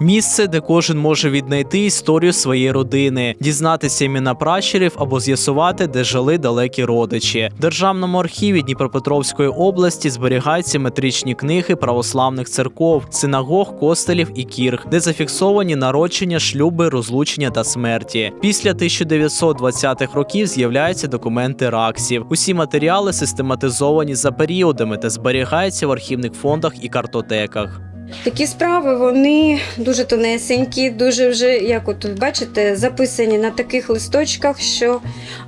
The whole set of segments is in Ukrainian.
Місце, де кожен може віднайти історію своєї родини, дізнатися імена пращурів або з'ясувати, де жили далекі родичі. В Державному архіві Дніпропетровської області зберігаються метричні книги православних церков, синагог, костелів і кірг, де зафіксовані народження, шлюби, розлучення та смерті. Після 1920-х років з'являються документи раксів. Усі матеріали систематизовані за періодами та зберігаються в архівних фондах і картотеках. Такі справи вони дуже тонесенькі, дуже вже, як от бачите, записані на таких листочках, що.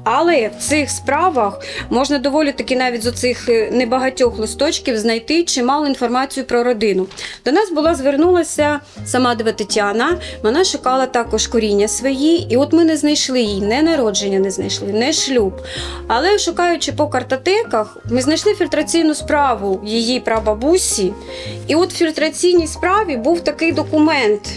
Але в цих справах можна доволі таки навіть з оцих е, небагатьох листочків знайти чимало інформацію про родину. До нас була звернулася сама Дива Тетяна, вона шукала також коріння свої, і от ми не знайшли її, не народження не знайшли, не шлюб. Але шукаючи по картотеках, ми знайшли фільтраційну справу її прабабусі. І от в фільтраційній справі був такий документ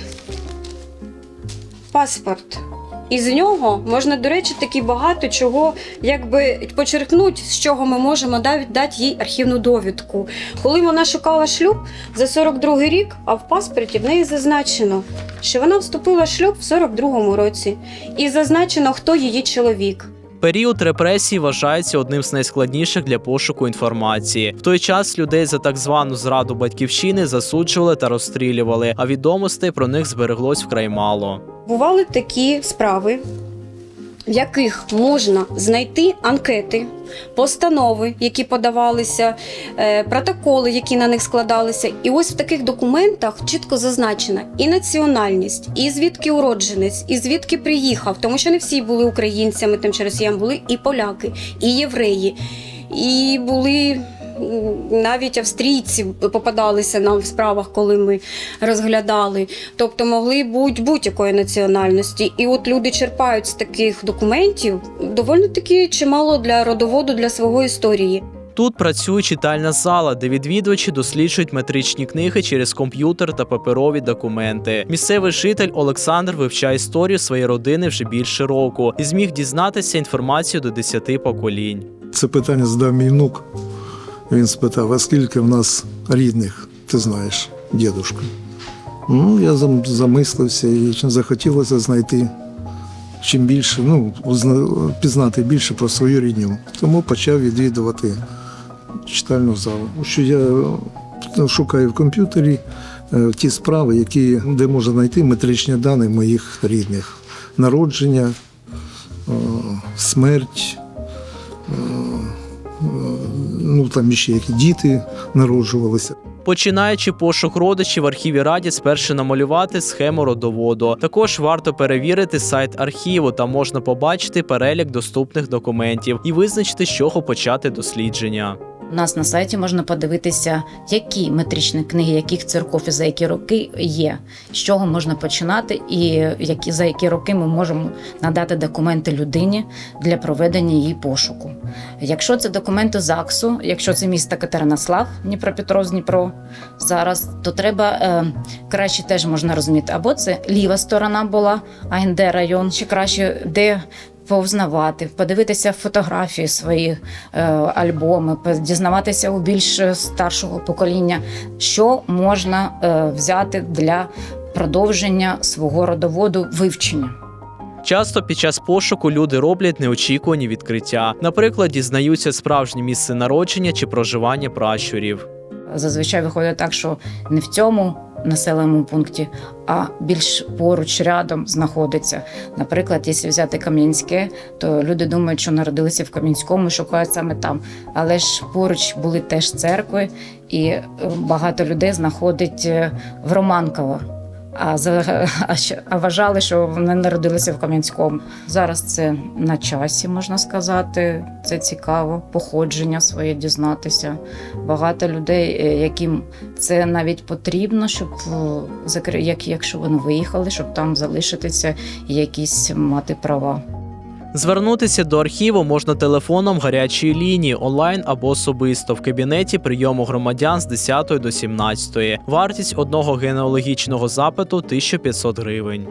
паспорт. І з нього можна, до речі, таки багато чого якби почерпнути, з чого ми можемо навіть дати їй архівну довідку. Коли вона шукала шлюб за 42 рік, а в паспорті в неї зазначено, що вона вступила шлюб в 42-му році, і зазначено, хто її чоловік. Період репресій вважається одним з найскладніших для пошуку інформації. В той час людей за так звану зраду батьківщини засуджували та розстрілювали, а відомостей про них збереглось вкрай мало. Бували такі справи, в яких можна знайти анкети, постанови, які подавалися, е, протоколи, які на них складалися. І ось в таких документах чітко зазначена і національність, і звідки уродженець, і звідки приїхав, тому що не всі були українцями, тим через були і поляки, і євреї, і були. Навіть австрійці попадалися нам в справах, коли ми розглядали. Тобто могли бути будь-якої національності. І от люди черпають з таких документів доволі таки чимало для родоводу для свого історії. Тут працює читальна зала, де відвідувачі досліджують метричні книги через комп'ютер та паперові документи. Місцевий житель Олександр вивчає історію своєї родини вже більше року і зміг дізнатися інформацію до 10 поколінь. Це питання задав мій внук. Він спитав, а скільки в нас рідних, ти знаєш, дідушка. Ну, я замислився і захотілося знайти чим більше, ну, пізнати більше про свою рідню. Тому почав відвідувати читальну залу. Що я е, шукаю в комп'ютері е, ті справи, які, де можна знайти метричні дані моїх рідних. Народження, смерть, ну там ще які діти народжувалися. Починаючи пошук родичів архіві раді, спершу намалювати схему родоводу. Також варто перевірити сайт архіву, там можна побачити перелік доступних документів і визначити, з чого почати дослідження. У нас на сайті можна подивитися, які метричні книги, яких церков і за які роки є, з чого можна починати, і які за які роки ми можемо надати документи людині для проведення її пошуку. Якщо це документи ЗАГСу, якщо це місто Катеринослав, Дніпропетровськ, Дніпро зараз, то треба е, краще теж можна розуміти, або це ліва сторона була, АНД район, чи краще де повзнавати, подивитися фотографії свої е, альбоми, дізнаватися у більш старшого покоління, що можна е, взяти для продовження свого родоводу вивчення. Часто під час пошуку люди роблять неочікувані відкриття. Наприклад, дізнаються справжнє місце народження чи проживання пращурів. Зазвичай виходить так, що не в цьому населеному пункті, а більш поруч рядом знаходиться. Наприклад, якщо взяти Кам'янське, то люди думають, що народилися в Кам'янському шукають саме там. Але ж поруч були теж церкви, і е, багато людей знаходить е, в Романково. А, а вважали, що вони народилися в Кам'янському. Зараз це на часі, можна сказати. Це цікаво, походження своє дізнатися. Багато людей, е, яким це навіть потрібно, щоб е, як, якщо вони виїхали, щоб там залишитися і якісь мати права. Звернутися до архіву можна телефоном гарячої лінії онлайн або особисто в кабінеті прийому громадян з 10 до 17. Вартість одного генеалогічного запиту 1500 гривень.